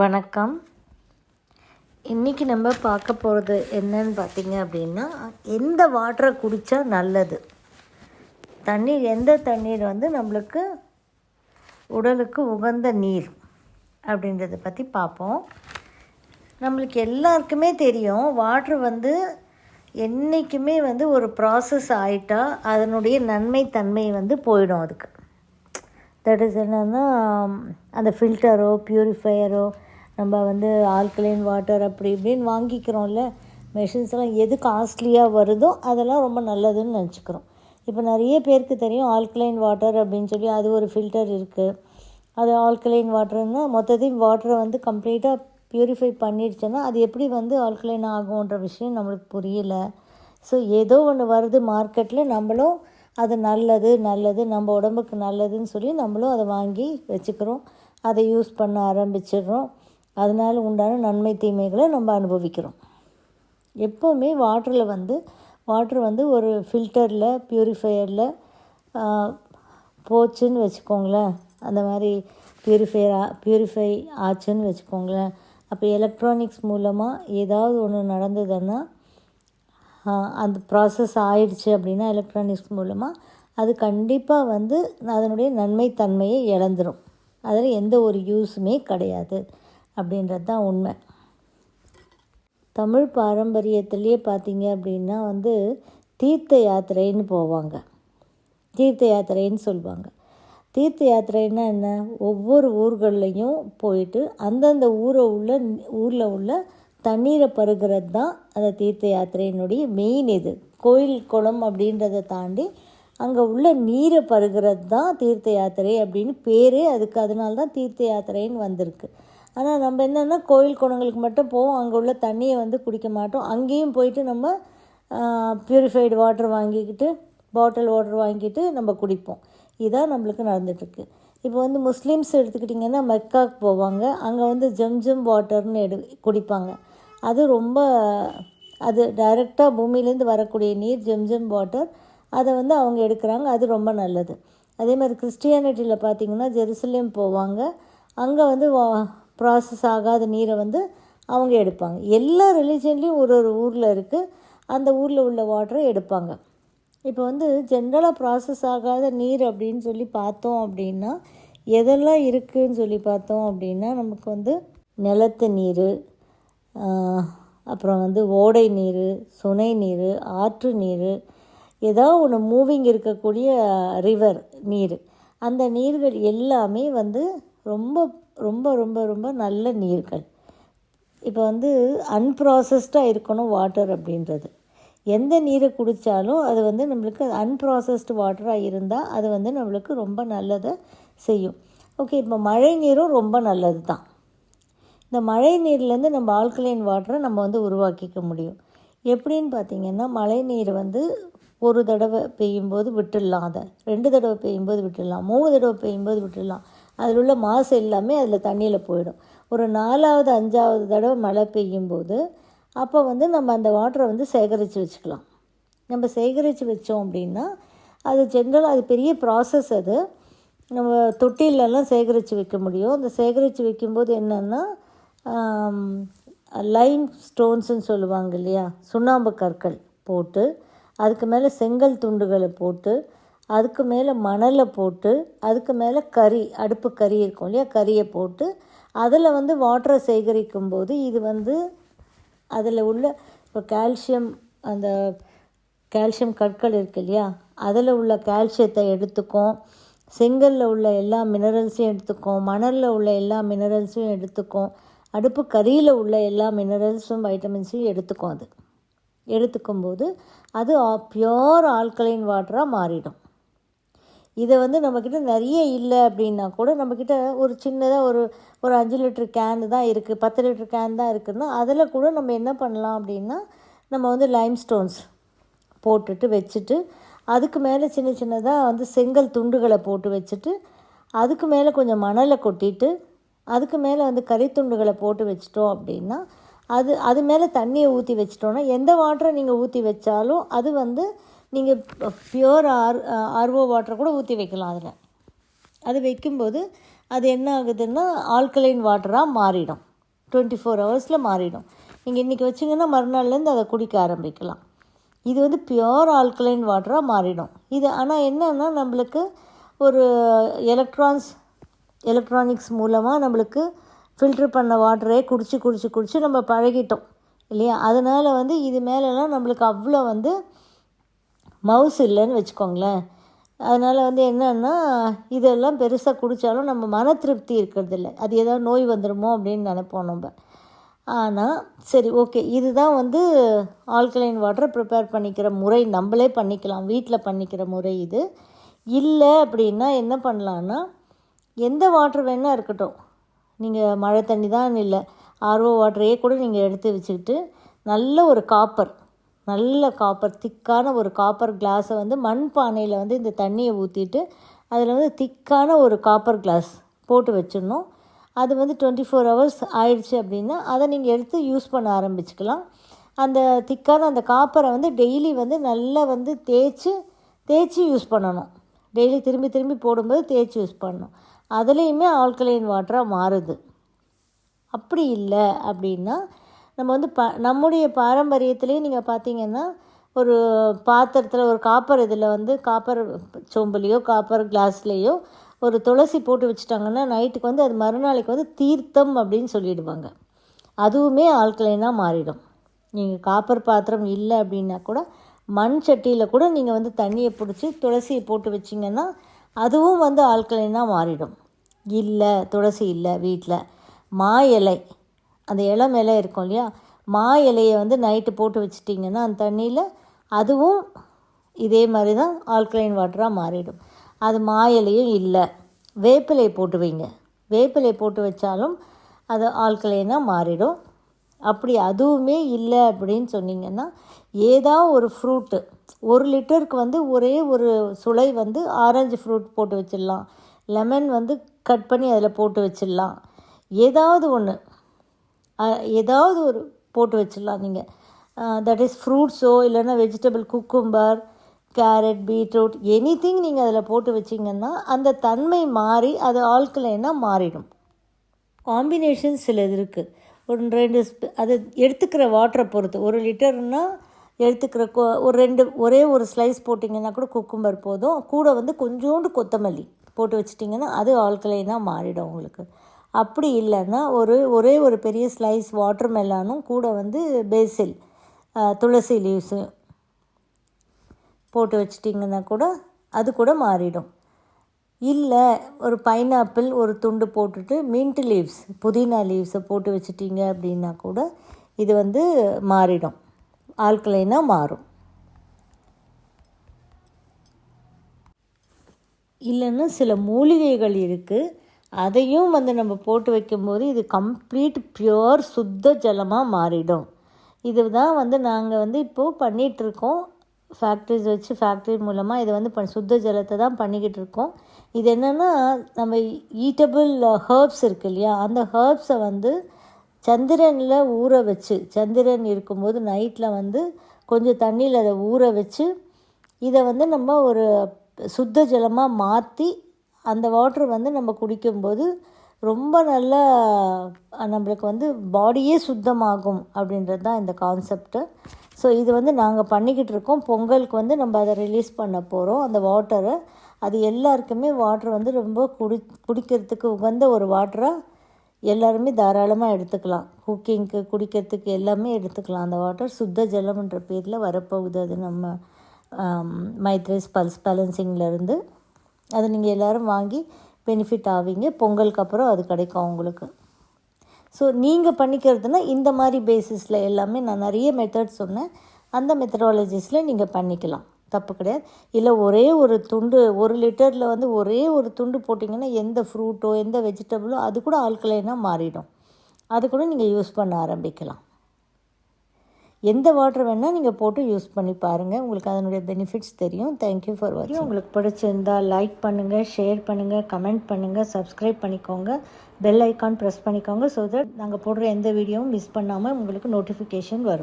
வணக்கம். இன்றைக்கி நம்ம பார்க்க போகிறது என்னன்னு பார்த்தீங்க அப்படின்னா எந்த வாட்டரை குடித்தா நல்லது? தண்ணீர் எந்த தண்ணீர் வந்து நம்மளுக்கு உடலுக்கு உகந்த நீர் அப்படின்றத பற்றி பார்ப்போம். நம்மளுக்கு எல்லாருக்குமே தெரியும் வாட்ரு வந்து என்றைக்குமே வந்து ஒரு ப்ராசஸ் ஆயிட்டா அதனுடைய நன்மை தன்மை வந்து போயிடும் அதுக்கு. தட் இஸ் என்னென்னா அந்த ஃபில்டரோ ப்யூரிஃபையரோ நம்ம வந்து ஆல்கலைன் வாட்டர் அப்படி இப்படின்னு வாங்கிக்கிறோம்ல. மெஷின்ஸ்லாம் எது காஸ்ட்லியாக வருதோ அதெல்லாம் ரொம்ப நல்லதுன்னு நினச்சிக்கிறோம். இப்போ நிறைய பேருக்கு தெரியும் ஆல்கலைன் வாட்டர் அப்படின்னு சொல்லி அது ஒரு ஃபில்டர் இருக்குது அது ஆல்கலைன் வாட்டர்னா மொத்தத்தையும் வாட்டரை வந்து கம்ப்ளீட்டாக ப்யூரிஃபை பண்ணிடுச்சுன்னா அது எப்படி வந்து ஆல்கலைன் ஆகுன்ற விஷயம் நம்மளுக்கு புரியல. ஸோ ஏதோ ஒன்று வருது மார்க்கெட்டில் நம்மளும் அது நல்லது நல்லது நம்ம உடம்புக்கு நல்லதுன்னு சொல்லி நம்மளும் அதை வாங்கி வச்சுக்கிறோம். அதை யூஸ் பண்ண ஆரம்பிச்சிடுறோம். அதனால் உண்டான நன்மை தீமைகளை நம்ம அனுபவிக்கிறோம். எப்போவுமே வாட்டரில் வந்து வாட்ரு வந்து ஒரு ஃபில்டரில் ப்யூரிஃபையரில் போச்சுன்னு வச்சுக்கோங்களேன். அந்த மாதிரி ப்யூரிஃபையர் ப்யூரிஃபை ஆச்சுன்னு வச்சுக்கோங்களேன். அப்போ எலக்ட்ரானிக்ஸ் மூலமாக ஏதாவது ஒன்று நடந்ததுன்னா அந்த ப்ராசஸ் ஆயிடுச்சு அப்படின்னா எலக்ட்ரானிக்ஸ் மூலமாக அது கண்டிப்பாக வந்து அதனுடைய நன்மை தன்மையை இழந்துடும் அதில் எந்த ஒரு யூஸுமே கிடையாது. அப்படின்றது தான் உண்மை. தமிழ் பாரம்பரியத்திலே பார்த்தீங்க அப்படின்னா வந்து தீர்த்த யாத்திரைன்னு போவாங்க. தீர்த்த யாத்திரைன்னு சொல்லுவாங்க தீர்த்த யாத்திரைன்னா என்ன? ஒவ்வொரு ஊர்கள்லேயும் போயிட்டு அந்தந்த ஊரை உள்ள ஊரில் உள்ள தண்ணீரை பருகிறது தான் அந்த தீர்த்த யாத்திரையினுடைய மெயின் இது. கோயில் குளம் அப்படின்றத தாண்டி அங்கே உள்ள நீரை பருகிறது தான் தீர்த்த யாத்திரை அப்படின்னு பேரே அதுக்கு அதனால தான் தீர்த்த யாத்திரைன்னு வந்திருக்கு. ஆனால் நம்ம என்னென்னா கோயில் குளங்களுக்கு மட்டும் போவோம். அங்கே உள்ள தண்ணியை வந்து குடிக்க மாட்டோம். அங்கேயும் போயிட்டு நம்ம ப்யூரிஃபைடு வாட்டர் வாங்கிக்கிட்டு பாட்டில் வாட்டர் வாங்கிட்டு நம்ம குடிப்போம். இதான் நம்மளுக்கு நடந்துகிட்ருக்கு இப்போ வந்து முஸ்லீம்ஸ் எடுத்துக்கிட்டிங்கன்னா மெக்காக்கு போவாங்க. அங்கே வந்து ஜம்ஜம் வாட்டர்னு எடு குடிப்பாங்க. அது ரொம்ப அது டைரெக்டாக பூமியிலேருந்து வரக்கூடிய நீர் ஜம்ஜம் வாட்டர். அதை வந்து அவங்க எடுக்கிறாங்க. அது ரொம்ப நல்லது. அதே மாதிரி கிறிஸ்டியானிட்டியில் பார்த்திங்கன்னா ஜெருசலேம் போவாங்க. அங்கே வந்து வா ப்ராசஸ் ஆகாத நீரை வந்து அவங்க எடுப்பாங்க. எல்லா ரிலீஜன்லேயும் ஒரு ஒரு ஊரில் இருக்குது அந்த ஊரில் உள்ள வாட்டரை எடுப்பாங்க. இப்போ வந்து ஜென்ரலாக ப்ராசஸ் ஆகாத நீர் அப்படின்னு சொல்லி பார்த்தோம் அப்படின்னா எதெல்லாம் இருக்குதுன்னு சொல்லி பார்த்தோம் அப்படின்னா நமக்கு வந்து நிலத்து நீர் அப்புறம் வந்து ஓடை நீர் சுனை நீர் ஆற்று நீர் ஏதாவது ஒன்று மூவிங் இருக்கக்கூடிய ரிவர் நீர். அந்த நீர்கள் எல்லாமே வந்து ரொம்ப ரொம்ப ரொம்ப ரொம்ப நல்ல நீர்கள். இப்போ வந்து அன்ப்ராசஸ்டாக இருக்கணும் வாட்டர் அப்படின்றது. எந்த நீரை குடித்தாலும் அது வந்து நம்மளுக்கு அன்ப்ராசஸ்டு வாட்டராக இருந்தால் அது வந்து நம்மளுக்கு ரொம்ப நல்லதை செய்யும். ஓகே இப்போ மழை நீரும் ரொம்ப நல்லது தான் இந்த மழை நீர்லேருந்து நம்ம ஆல்கலைன் வாட்டரை நம்ம வந்து உருவாக்கிக்க முடியும். எப்படின்னு பார்த்திங்கன்னா மழை நீர் வந்து ஒரு தடவை பெய்யும்போது விட்டுடலாம் அதை. ரெண்டு தடவை பெய்யும்போது விட்டுடலாம். மூணு தடவை பெய்யும்போது விட்டுடலாம். அதில் உள்ள மாசு எல்லாமே அதில் தண்ணியில் போயிடும். ஒரு நாலாவது அஞ்சாவது தடவை மழை பெய்யும்போது அப்போ வந்து நம்ம அந்த வாட்டரை வந்து சேகரித்து வச்சுக்கலாம். நம்ம சேகரித்து வச்சோம் அப்படின்னா அது ஜென்ரலாக அது பெரிய ப்ராசஸ் அது. நம்ம தொட்டிலெல்லாம் சேகரித்து வைக்க முடியும். அந்த சேகரித்து வைக்கும்போது என்னென்னா லைம் ஸ்டோன்ஸுன்னு சொல்லுவாங்க இல்லையா? சுண்ணாம்பு கற்கள் போட்டு அதுக்கு மேலே செங்கல் துண்டுகளை போட்டு அதுக்கு மேலே மணலை போட்டு அதுக்கு மேலே கறி அடுப்பு கறி இருக்கும் இல்லையா? கறியை போட்டு அதில் வந்து வாட்டரை சேகரிக்கும் போது இது வந்து அதில் உள்ள இப்போ கால்சியம் அந்த கால்சியம் கற்கள் இருக்கு இல்லையா? அதில் உள்ள கால்சியத்தை எடுத்துக்கும். செங்கலில் உள்ள எல்லா மினரல்ஸையும் எடுத்துக்கும். மணலில் உள்ள எல்லா மினரல்ஸையும் எடுத்துக்கும். அடுப்பு கறியில் உள்ள எல்லா மினரல்ஸும் வைட்டமின்ஸையும் எடுத்துக்கும் அது. எடுத்துக்கும் போது அது பியோர் ஆல்கலைன் வாட்டராக மாறிடும். இதை வந்து நம்மக்கிட்ட நிறைய இல்லை அப்படின்னா கூட நம்மக்கிட்ட ஒரு சின்னதாக ஒரு ஒரு அஞ்சு லிட்டர் கேனு தான் இருக்குது பத்து லிட்டர் கேன் தான் இருக்குதுன்னா அதில் கூட நம்ம என்ன பண்ணலாம் அப்படின்னா நம்ம வந்து லைம் ஸ்டோன்ஸ் போட்டுட்டு வச்சுட்டு அதுக்கு மேலே சின்ன சின்னதாக வந்து செங்கல் துண்டுகளை போட்டு வச்சுட்டு அதுக்கு மேலே கொஞ்சம் மணலை கொட்டிட்டு அதுக்கு மேலே வந்து கறித்துண்டுகளை போட்டு வச்சிட்டோம் அப்படின்னா அது அது மேலே தண்ணியை ஊற்றி வச்சிட்டோன்னா எந்த வாட்டரை நீங்கள் ஊற்றி வச்சாலும் அது வந்து நீங்கள் பியூர் ஆர் ஆர்ஓ வாட்டரை கூட ஊற்றி வைக்கலாம் அதில். அது வைக்கும்போது அது என்ன ஆகுதுன்னா ஆல்கலைன் வாட்டராக மாறிடும். டுவெண்ட்டி ஃபோர் ஹவர்ஸில் மாறிடும். நீங்கள் இன்றைக்கி வச்சிங்கன்னா மறுநாள்லேருந்து அதை குடிக்க ஆரம்பிக்கலாம். இது வந்து பியோர் ஆல்கலைன் வாட்டராக மாறிடும். இது ஆனால் என்னென்னா நம்மளுக்கு ஒரு எலக்ட்ரான்ஸ் எலக்ட்ரானிக்ஸ் மூலமாக நம்மளுக்கு ஃபில்ட்ரு பண்ண வாட்டரே குடிச்சு குடிச்சு குடிச்சு நம்ம பழகிட்டோம். இல்லையா? அதனால் வந்து இது மேலெலாம் நம்மளுக்கு அவ்வளோ வந்து மவுஸ் இல்லைன்னு வச்சுக்கோங்களேன். அதனால் வந்து என்னென்னா இதெல்லாம் பெருசாக குடித்தாலும் நம்ம மன திருப்தி இருக்கிறதில்ல. அது ஏதாவது நோய் வந்துடுமோ அப்படின்னு நினைப்போம் நம்ம. ஆனால் சரி ஓகே இதுதான் வந்து ஆல்கலைன் வாட்டரை ப்ரிப்பேர் பண்ணிக்கிற முறை. நம்மளே பண்ணிக்கலாம். வீட்டில் பண்ணிக்கிற முறை இது. இல்லை அப்படின்னா என்ன பண்ணலான்னா எந்த வாட்டர் வேணால் இருக்கட்டும். நீங்கள் மழை தண்ணி தான் இல்லை ஆர்ஓ வாட்டரையே கூட நீங்கள் எடுத்து வச்சுக்கிட்டு நல்ல ஒரு காப்பர் நல்ல காப்பர் திக்கான ஒரு காப்பர் கிளாஸை வந்து மண் பானையில் வந்து இந்த தண்ணியை ஊற்றிட்டு அதில் வந்து திக்கான ஒரு காப்பர் கிளாஸ் போட்டு வச்சிடணும். அது வந்து டுவெண்ட்டி ஃபோர் ஹவர்ஸ் ஆயிடுச்சு அப்படின்னா அதை நீங்கள் எடுத்து யூஸ் பண்ண ஆரம்பிச்சுக்கலாம். அந்த திக்கான அந்த காப்பரை வந்து டெய்லி வந்து நல்லா வந்து தேய்ச்சி தேய்ச்சி யூஸ் பண்ணணும். டெய்லி திரும்பி திரும்பி போடும்போது தேய்ச்சி யூஸ் பண்ணணும். அதுலேயுமே ஆல்கலைன் வாட்டராக மாறுது. அப்படி இல்லை அப்படின்னா நம்ம வந்து ப நம்முடைய பாரம்பரியத்திலே நீங்கள் பார்த்தீங்கன்னா ஒரு பாத்திரத்தில் ஒரு காப்பர் இதில் வந்து காப்பர் சொம்புலேயோ காப்பர் கிளாஸ்லேயோ ஒரு துளசி போட்டு வச்சுட்டாங்கன்னா நைட்டுக்கு வந்து அது மறுநாளைக்கு வந்து தீர்த்தம் அப்படின்னு சொல்லிடுவாங்க. அதுவுமே ஆல்கலைனாக மாறிடும். நீங்கள் காப்பர் பாத்திரம் இல்லை அப்படின்னா கூட மண் சட்டியில் கூட நீங்கள் வந்து தண்ணியை பிடிச்சி துளசியை போட்டு வச்சிங்கன்னா அதுவும் வந்து ஆல்கலைனாக மாறிடும். இல்லை துளசி இல்லை வீட்டில் மா இலை. அந்த இலை மேலே இருக்கும் இல்லையா? மா இலையை வந்து நைட்டு போட்டு வச்சிட்டிங்கன்னா அந்த தண்ணியில் அதுவும் இதே மாதிரி தான் ஆல்கலைன் வாட்டராக மாறிடும். அது மா இலையும் இல்லை. வேப்பிலை போட்டு வைங்க. வேப்பிலை போட்டு வச்சாலும் அது ஆல்கலைனாக மாறிடும். அப்படி அதுவுமே இல்லை அப்படின்னு சொன்னிங்கன்னா ஏதாவது ஒரு ஃப்ரூட்டு ஒரு லிட்டருக்கு வந்து ஒரே ஒரு சுளை வந்து ஆரஞ்சு ஃப்ரூட் போட்டு வச்சிடலாம். லெமன் வந்து கட் பண்ணி அதில் போட்டு வச்சிடலாம். ஏதாவது ஒன்று ஏதாவது ஒரு போட்டு வச்சிடலாம் நீங்கள் தட் இஸ் ஃப்ரூட்ஸோ இல்லைன்னா vegetable cucumber carrot beetroot anything நீங்கள் அதில் போட்டு வச்சிங்கன்னா அந்த தன்மை மாறி அது ஆல்கலைனாக மாறிடும். காம்பினேஷன் சிலது இருக்குது ஒரு ரெண்டு அது எடுத்துக்கிற வாட்டரை பொறுத்து. ஒரு லிட்டர்னால் எடுத்துக்கிற ஒரு ரெண்டு ஒரே ஒரு ஸ்லைஸ் போட்டிங்கன்னா கூட குக்கும்பர் போதும். கூட வந்து கொஞ்சோண்டு கொத்தமல்லி போட்டு வச்சிட்டிங்கன்னா அது ஆல்கலைனாக மாறிடும் உங்களுக்கு. அப்படி இல்லைன்னா ஒரு ஒரே ஒரு பெரிய ஸ்லைஸ் வாட்டர் மெலானும் கூட வந்து பேசில் துளசி லீவ்ஸும் போட்டு வச்சிட்டிங்கன்னா கூட அது கூட மாறிடும். இல்லை ஒரு பைனாப்பிள் ஒரு துண்டு போட்டுட்டு மின்ட் லீவ்ஸ் புதினா லீவ்ஸை போட்டு வச்சிட்டிங்க அப்படின்னா கூட இது வந்து மாறிடும். ஆல்கலைனாக மாறும். இல்லைன்னா சில மூலிகைகள் இருக்குது அதையும் வந்து நம்ம போட்டு வைக்கும்போது இது கம்ப்ளீட் பியோர் சுத்த ஜலமாக மாறிடும். இது தான் வந்து நாங்கள் வந்து இப்போது பண்ணிகிட்ருக்கோம் ஃபேக்ட்ரிஸ் வச்சு ஃபேக்ட்ரி மூலமாக இதை வந்து பண் சுத்த ஜலத்தை தான் பண்ணிக்கிட்டு இருக்கோம். இது என்னென்னா நம்ம ஈட்டபிள் ஹர்ப்ஸ் இருக்கு இல்லையா? அந்த ஹர்ப்ஸை வந்து சந்திரனில் ஊற வச்சு சந்திரன் இருக்கும்போது நைட்டில் வந்து கொஞ்சம் தண்ணியில் அதை ஊற வச்சு இதை வந்து நம்ம ஒரு சுத்த ஜலமாக மாற்றி அந்த வாட்ரு வந்து நம்ம குடிக்கும்போது ரொம்ப நல்லா நம்மளுக்கு வந்து பாடியே சுத்தமாகும் அப்படின்றது தான் இந்த கான்செப்ட்டு ஸோ இது வந்து நாங்கள் பண்ணிக்கிட்டு இருக்கோம். பொங்கலுக்கு வந்து நம்ம அதை ரிலீஸ் பண்ண போகிறோம் அந்த வாட்டரை அது எல்லாருக்குமே வாட்ரு வந்து ரொம்ப குடி குடிக்கிறதுக்கு உகந்த ஒரு வாட்டராக எல்லாருமே தாராளமாக எடுத்துக்கலாம். குக்கிங்க்கு குடிக்கிறதுக்கு எல்லாமே எடுத்துக்கலாம். அந்த வாட்டர் சுத்த ஜலம்ன்ற பேரில் வரப்போகுது. அது நம்ம மைத்ரேஸ் பல்ஸ் பேலன்சிங்லேருந்து அதை நீங்கள் எல்லோரும் வாங்கி பெனிஃபிட் ஆவீங்க. பொங்கலுக்கு அப்புறம் அது கிடைக்கும் உங்களுக்கு. ஸோ நீங்கள் பண்ணிக்கிறதுனா இந்த மாதிரி பேசிஸில் எல்லாமே நான் நிறைய மெத்தட் சொன்னேன். அந்த மெத்தடாலஜிஸில் நீங்கள் பண்ணிக்கலாம். தப்பு கிடையாது. இல்லை ஒரே ஒரு துண்டு ஒரு லிட்டரில் வந்து ஒரே ஒரு துண்டு போட்டிங்கன்னா எந்த ஃப்ரூட்டோ எந்த வெஜிடபிளோ அது கூட ஆல்கலைனாக மாறிடும். அது கூட நீங்கள் யூஸ் பண்ண ஆரம்பிக்கலாம். எந்த வாட்டர் வேணால் நீங்கள் போட்டு யூஸ் பண்ணி பாருங்கள் உங்களுக்கு அதனுடைய பெனிஃபிட்ஸ் தெரியும். தேங்க்யூ ஃபார் வாட்சிங் உங்களுக்கு பிடிச்சிருந்தால் லைக் பண்ணுங்கள் ஷேர் பண்ணுங்கள் கமெண்ட் பண்ணுங்கள் சப்ஸ்கிரைப் பண்ணிக்கோங்க. பெல் ஐக்கான் ப்ரெஸ் பண்ணிக்கோங்க ஸோ தட் நாங்கள் போடுற எந்த வீடியோவும் மிஸ் பண்ணாமல் உங்களுக்கு நோட்டிஃபிகேஷன் வரும்.